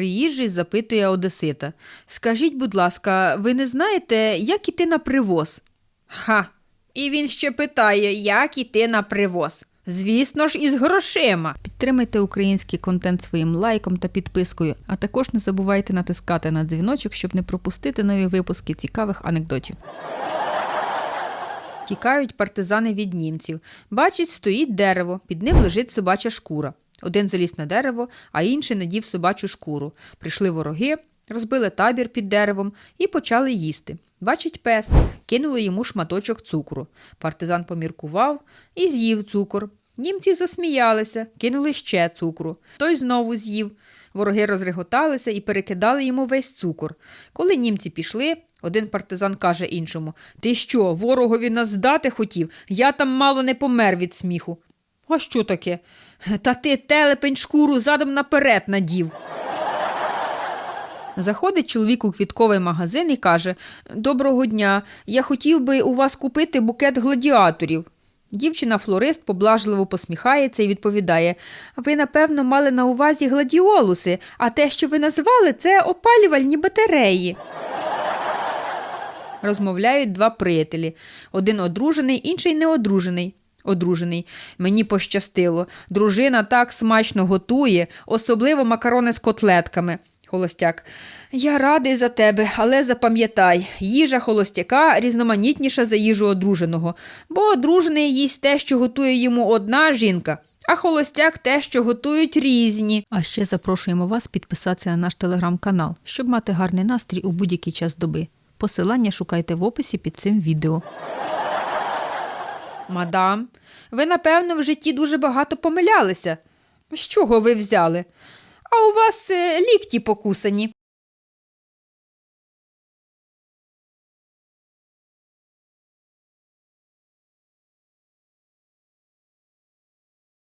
Приїжджий запитує Одесита. Скажіть, будь ласка, ви не знаєте, як іти на привоз? Ха. І він ще питає, як іти на привоз. Звісно ж, із грошима. Підтримайте український контент своїм лайком та підпискою, а також не забувайте натискати на дзвіночок, щоб не пропустити нові випуски цікавих анекдотів. Тікають партизани від німців. Бачить, стоїть дерево, під ним лежить собача шкура. Один заліз на дерево, а інший надів собачу шкуру. Прийшли вороги, розбили табір під деревом і почали їсти. Бачить пес, кинули йому шматочок цукру. Партизан поміркував і з'їв цукор. Німці засміялися, кинули ще цукру. Той знову з'їв. Вороги розреготалися і перекидали йому весь цукор. Коли німці пішли, один партизан каже іншому: Ти що, ворогові нас здати хотів? Я там мало не помер від сміху. А що таке? Та ти телепень шкуру задом наперед надів. Заходить чоловік у квітковий магазин і каже: Доброго дня, я хотів би у вас купити букет гладіаторів. Дівчина-флорист поблажливо посміхається і відповідає: Ви, напевно, мали на увазі гладіолуси, а те, що ви назвали, це опалювальні батареї. Розмовляють два приятелі: один одружений, інший неодружений. Одружений. Мені пощастило. Дружина так смачно готує, особливо макарони з котлетками. Холостяк. Я радий за тебе, але запам'ятай, їжа холостяка різноманітніша за їжу одруженого, бо одружений їсть те, що готує йому одна жінка, а холостяк те, що готують різні. А ще запрошуємо вас підписатися на наш телеграм-канал, щоб мати гарний настрій у будь-який час доби. Посилання шукайте в описі під цим відео. Мадам, ви, напевно, в житті дуже багато помилялися. З чого ви взяли? А у вас е, лікті покусані.